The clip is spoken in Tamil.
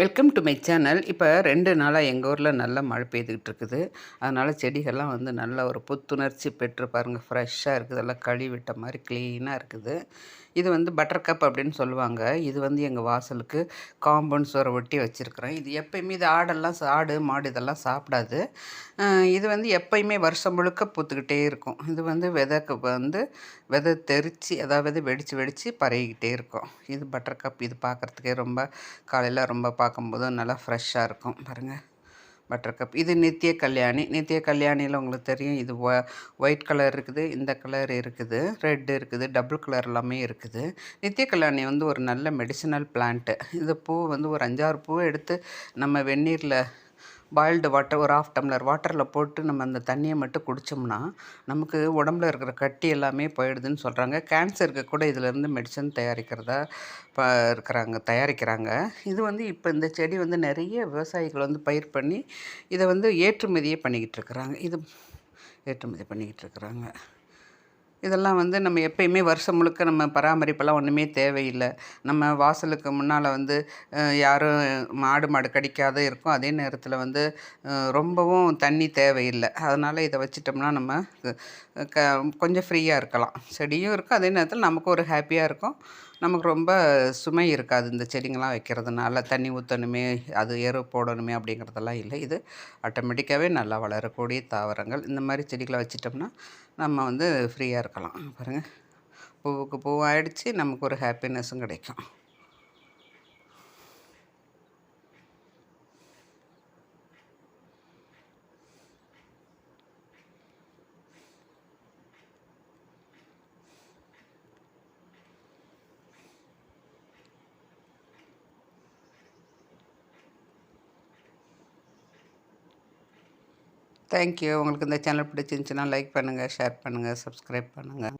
வெல்கம் டு மை சேனல் இப்போ ரெண்டு நாளாக எங்கள் ஊரில் நல்லா மழை பெய்துக்கிட்டு இருக்குது அதனால் செடிகள்லாம் வந்து நல்ல ஒரு புத்துணர்ச்சி பெற்று பாருங்கள் ஃப்ரெஷ்ஷாக இருக்குது. எல்லாம் கழுவி விட்ட மாதிரி க்ளீனாக இருக்குது. இது வந்து பட்டர் கப் அப்படின்னு சொல்லுவாங்க. இது வந்து எங்கள் வாசலுக்கு காம்பவுண்ட் சுவரை ஒட்டி வச்சுருக்குறேன். இது எப்போயுமே இது ஆடெல்லாம் ஆடு மாடு இதெல்லாம் சாப்பிடாது. இது வந்து எப்பயுமே வருஷம் முழுக்க பூத்துக்கிட்டே இருக்கும். இது வந்து விதைக்கு வந்து விதை தெரித்து அதாவது வெடித்து வெடித்து பரவிக்கிட்டே இருக்கும். இது பட்டர் கப் இது பார்க்குறதுக்கே ரொம்ப காலையில் ரொம்ப பா பார்க்கும்போது நல்லா ஃப்ரெஷ்ஷாக இருக்கும். பாருங்கள் பட்டர் கப் இது நித்திய கல்யாணி. நித்திய கல்யாணியில் உங்களுக்கு தெரியும் இது ஒயிட் கலர் இருக்குது இந்த கலர் இருக்குது ரெட் இருக்குது டபுள் கலர் எல்லாமே இருக்குது. நித்திய கல்யாணி வந்து ஒரு நல்ல மெடிசினல் பிளான்ட்டு இந்த பூ வந்து ஒரு அஞ்சாறு பூவை எடுத்து நம்ம வெந்நீரில் பாயில்டு வாட்டர் ஒரு ஆஃப் டம்ளர் வாட்டரில் போட்டு நம்ம அந்த தண்ணியை மட்டும் குடித்தோம்னா நமக்கு உடம்புல இருக்கிற கட்டி எல்லாமே போயிடுதுன்னு சொல்கிறாங்க கேன்சருக்கு கூட இதிலேருந்து மெடிசன் தயாரிக்கிறதா ப இருக்கிறாங்க தயாரிக்கிறாங்க. இது வந்து இப்போ இந்த செடி வந்து நிறைய விவசாயிகள் வந்து பயிர் பண்ணி இதை வந்து ஏற்றுமதியே பண்ணிக்கிட்டு இருக்கிறாங்க. இது ஏற்றுமதி பண்ணிக்கிட்டு இருக்கிறாங்க. இதெல்லாம் வந்து நம்ம எப்பயுமே வருஷம் முழுக்க நம்ம பராமரிப்பெல்லாம் ஒன்றுமே தேவையில்லை. நம்ம வாசலுக்கு முன்னால் வந்து யாரும் மாடு மாடு கடிக்காத இருக்கும். அதே நேரத்தில் வந்து ரொம்பவும் தண்ணி தேவையில்லை. அதனால் இதை வச்சிட்டோம்னா நம்ம க கொஞ்சம் ஃப்ரீயாக இருக்கலாம். செடியும் இருக்கும். அதே நேரத்தில் நமக்கு ஒரு ஹாப்பியாக இருக்கும். நமக்கு ரொம்ப சுமை இருக்காது இந்த செடிங்கள்லாம் வைக்கிறதுனால. தண்ணி ஊற்றணுமே அது எரு போடணுமே அப்படிங்கிறதெல்லாம் இல்லை. இது ஆட்டோமேட்டிக்காகவே நல்லா வளரக்கூடிய தாவரங்கள். இந்த மாதிரி செடிகளை வச்சிட்டோம்னா நம்ம வந்து ஃப்ரீயாக இருக்கலாம். பாருங்கள் பூவுக்கு பூவாயிடுச்சு நமக்கு ஒரு ஹாப்பினஸும் கிடைக்கும். தேங்க்யூ. உங்களுக்கு இந்த சேனல் பிடிச்சிருந்துச்சுன்னா லைக் பண்ணுங்கள் ஷேர் பண்ணுங்கள் சப்ஸ்கிரைப் பண்ணுங்கள்